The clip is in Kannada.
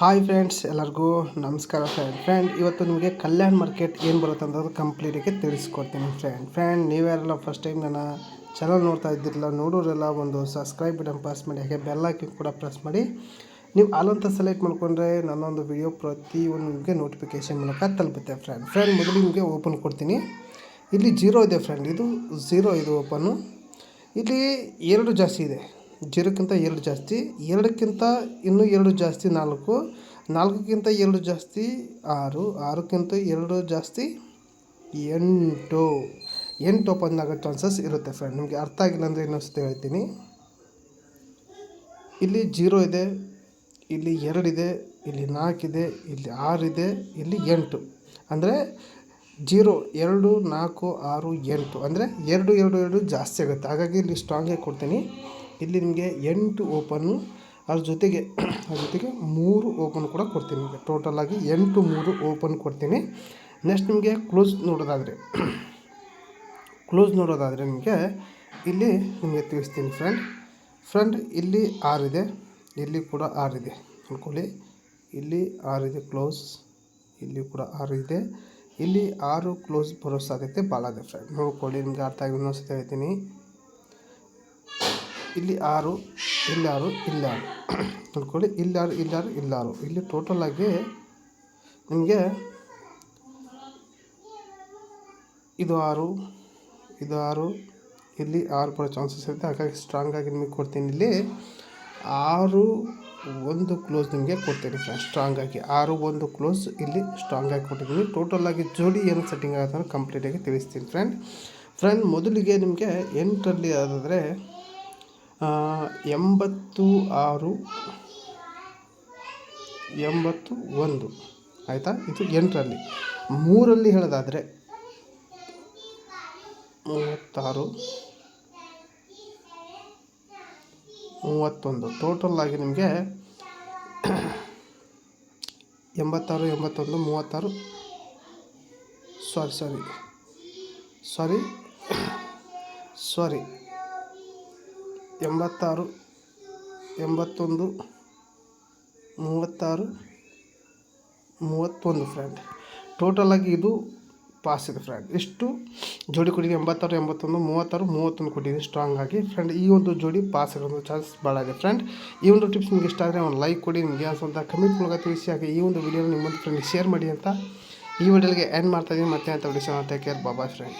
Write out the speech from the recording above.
ಹಾಯ್ ಫ್ರೆಂಡ್ಸ್ ಎಲ್ಲರಿಗೂ ನಮಸ್ಕಾರ ಫ್ರೆಂಡ್ ಫ್ರೆಂಡ್ ಇವತ್ತು ನಿಮಗೆ ಕಲ್ಯಾಣ್ ಮಾರ್ಕೆಟ್ ಏನು ಬರುತ್ತೆ ಅನ್ನೋದು ಕಂಪ್ಲೀಟಾಗಿ ತಿಳಿಸ್ಕೊಡ್ತೀನಿ ಫ್ರೆಂಡ್ ಫ್ರೆಂಡ್ ನೀವ್ಯಾರೆಲ್ಲ ಫಸ್ಟ್ ಟೈಮ್ ನನ್ನ ಚಾನಲ್ ನೋಡ್ತಾ ಇದ್ದಿರಲ್ಲ, ನೋಡೋರೆಲ್ಲ ಒಂದು ಸಬ್ಸ್ಕ್ರೈಬ್ ಬಟನ್ ಪ್ರೆಸ್ ಮಾಡಿ, ಹಾಗೆ ಬೆಲ್ ಹಾಕಿ ಕೂಡ ಪ್ರೆಸ್ ಮಾಡಿ. ನೀವು ಅಲ್ಲಂತ ಸೆಲೆಕ್ಟ್ ಮಾಡ್ಕೊಂಡ್ರೆ ನನ್ನೊಂದು ವಿಡಿಯೋ ಪ್ರತಿಯೊಂದು ನಿಮಗೆ ನೋಟಿಫಿಕೇಷನ್ ಮೂಲಕ ತಲುಪುತ್ತೆ ಫ್ರೆಂಡ್ ಫ್ರೆಂಡ್ ಮೊದಲು ನಿಮಗೆ ಓಪನ್ ಕೊಡ್ತೀನಿ. ಇಲ್ಲಿ ಜೀರೋ ಇದೆ ಫ್ರೆಂಡ್ ಇದು ಝೀರೋ ಇದು ಓಪನ್ನು ಇಲ್ಲಿ ಎರಡು ಜಾಸ್ತಿ ಇದೆ. ಜೀರೋಕ್ಕಿಂತ ಎರಡು ಜಾಸ್ತಿ, ಎರಡಕ್ಕಿಂತ ಇನ್ನೂ ಎರಡು ಜಾಸ್ತಿ ನಾಲ್ಕು, ನಾಲ್ಕಕ್ಕಿಂತ ಎರಡು ಜಾಸ್ತಿ ಆರು, ಆರಕ್ಕಿಂತ ಎರಡು ಜಾಸ್ತಿ ಎಂಟು. ಎಂಟು ಓಪನ್ ಆಗೋ ಚಾನ್ಸಸ್ ಇರುತ್ತೆ ಫ್ರೆಂಡ್ ನಿಮಗೆ ಅರ್ಥ ಆಗಿಲ್ಲ ಅಂದರೆ ಇನ್ನೊಂದು ಹೇಳ್ತೀನಿ. ಇಲ್ಲಿ ಜೀರೋ ಇದೆ, ಇಲ್ಲಿ ಎರಡಿದೆ ಇಲ್ಲಿ ನಾಲ್ಕಿದೆ ಇಲ್ಲಿ ಆರಿದೆ ಇಲ್ಲಿ ಎಂಟು. ಅಂದರೆ ಜೀರೋ, ಎರಡು, ನಾಲ್ಕು, ಆರು, ಎಂಟು. ಅಂದರೆ ಎರಡು ಎರಡು ಎರಡು ಜಾಸ್ತಿ ಆಗುತ್ತೆ. ಹಾಗಾಗಿ ಇಲ್ಲಿ ಸ್ಟ್ರಾಂಗೇ ಕೊಡ್ತೀನಿ. ಇಲ್ಲಿ ನಿಮಗೆ ಎಂಟು ಓಪನ್ನು ಅದ್ರ ಜೊತೆಗೆ ಅದ್ರ ಜೊತೆಗೆ ಮೂರು ಓಪನ್ ಕೂಡ ಕೊಡ್ತೀನಿ ನಿಮಗೆ. ಟೋಟಲಾಗಿ ಎಂಟು ಮೂರು ಓಪನ್ ಕೊಡ್ತೀನಿ. ನೆಕ್ಸ್ಟ್ ನಿಮಗೆ ಕ್ಲೋಸ್ ನೋಡೋದಾದರೆ ಕ್ಲೋಸ್ ನೋಡೋದಾದರೆ ನಿಮಗೆ ಇಲ್ಲಿ ನಿಮಗೆ ತಿಳಿಸ್ತೀನಿ ಫ್ರೆಂಡ್ ಫ್ರೆಂಡ್ ಇಲ್ಲಿ ಆರಿದೆ ಇಲ್ಲಿ ಕೂಡ ಆರಿದೆ ಅಂದ್ಕೊಳ್ಳಿ ಇಲ್ಲಿ ಆರಿದೆ ಕ್ಲೋಸ್ ಇಲ್ಲಿ ಕೂಡ ಆರು ಇದೆ. ಇಲ್ಲಿ ಆರು ಕ್ಲೋಸ್ ಬರೋ ಸಾಧ್ಯತೆ ಭಾಳ ಇದೆ ಫ್ರೆಂಡ್ ನೋಡ್ಕೊಳ್ಳಿ, ನಿಮಗೆ ಅರ್ಥ ಆಗಿ ಇನ್ನೊಂದ್ಸತಿ ಹೇಳ್ತೀನಿ. ಇಲ್ಲಿ ಆರು, ಇಲ್ಲಾರು ಇಲ್ಲಾರು. ಇಲ್ಲಿ ನೋಡ್ಕೊಳ್ಳಿ ಇಲ್ಲಾರು ಇಲ್ಲಾರು ಇಲ್ಲಾರು. ಇಲ್ಲಿ ಟೋಟಲಾಗಿ ಟೋಟಲ್ ಆಗಿ ನಿಮಗೆ ಇದು ಆರು ಇದು ಆರು, ಇಲ್ಲಿ ಆರು ಬರೋ ಚಾನ್ಸಸ್ ಇರುತ್ತೆ. ಹಾಗಾಗಿ ಸ್ಟ್ರಾಂಗಾಗಿ ನಿಮಗೆ ಕೊಡ್ತೀನಿ. ಇಲ್ಲಿ ಆರು, ಒಂದು ಕ್ಲೋಸ್ ನಿಮಗೆ ಕೊಡ್ತೀನಿ ಫ್ರೆಂಡ್ ಸ್ಟ್ರಾಂಗಾಗಿ ಆರು, ಒಂದು ಕ್ಲೋಸ್ ಇಲ್ಲಿ ಸ್ಟ್ರಾಂಗಾಗಿ ಕೊಟ್ಟಿದ್ದೀನಿ. ಟೋಟಲಾಗಿ ಜೋಡಿ ಏನು ಸೆಟ್ಟಿಂಗ್ ಆಗುತ್ತೆ ಕಂಪ್ಲೀಟಾಗಿ ತಿಳಿಸ್ತೀನಿ ಫ್ರೆಂಡ್ ಫ್ರೆಂಡ್ ಮೊದಲಿಗೆ ನಿಮಗೆ ಎಂಟರಲ್ಲಿ ಅದಾದರೆ ಎಂಬತ್ತು ಆರು, ಎಂಬತ್ತು ಒಂದು. ಆಯಿತಾ? ಇದು ಎಂಟರಲ್ಲಿ. ಮೂರಲ್ಲಿ ಹೇಳೋದಾದರೆ, ಮೂವತ್ತಾರು, ಮೂವತ್ತೊಂದು. ಟೋಟಲ್ ಆಗಿ ನಿಮಗೆ ಎಂಬತ್ತಾರು, ಎಂಬತ್ತೊಂದು, ಮೂವತ್ತಾರು. ಸಾರಿ ಸಾರಿ ಸಾರಿ ಸಾರಿ ಎಂಬತ್ತಾರು, ಎಂಬತ್ತೊಂದು, ಮೂವತ್ತಾರು, ಮೂವತ್ತೊಂದು ಫ್ರೆಂಡ್ ಟೋಟಲಾಗಿ ಇದು ಪಾಸ್ ಇದೆ ಫ್ರೆಂಡ್ ಇಷ್ಟು ಜೋಡಿ ಕೊಟ್ಟಿದ್ದೀನಿ. ಎಂಬತ್ತಾರು, ಎಂಬತ್ತೊಂದು, ಮೂವತ್ತಾರು, ಮೂವತ್ತೊಂದು ಕೊಟ್ಟಿದ್ದೀನಿ ಸ್ಟ್ರಾಂಗ್ ಆಗಿ ಫ್ರೆಂಡ್ ಈ ಒಂದು ಜೋಡಿ ಪಾಸ್ ಆಗೋದು ಚಾನ್ಸ್ ಭಾಳ ಇದೆ ಫ್ರೆಂಡ್ ಈ ಒಂದು ಟಿಪ್ಸ್ ನಿಮ್ಗೆ ಇಷ್ಟ ಆದರೆ ಒಂದು ಲೈಕ್ ಕೊಡಿ, ನಿಮಗೆ ಅಂತ ಕಮೆಂಟ್ ಮೂಲಕ ತಿಳಿಸಿ. ಹಾಗೆ ಈ ಒಂದು ವಿಡಿಯೋನ ನಿಮ್ಮೊಂದು ಫ್ರೆಂಡ್ ಶೇರ್ ಮಾಡಿ ಅಂತ ಈ ವಿಡಿಯೋಗೆ ಎಂಡ್ ಮಾಡ್ತಾಯಿದ್ದೀನಿ ಮತ್ತೆ ಅಂತ ವಿಡಿಯೋ ಟೇಕ್ ಕೇರ್ ಬಾಬಾ ಫ್ರೆಂಡ್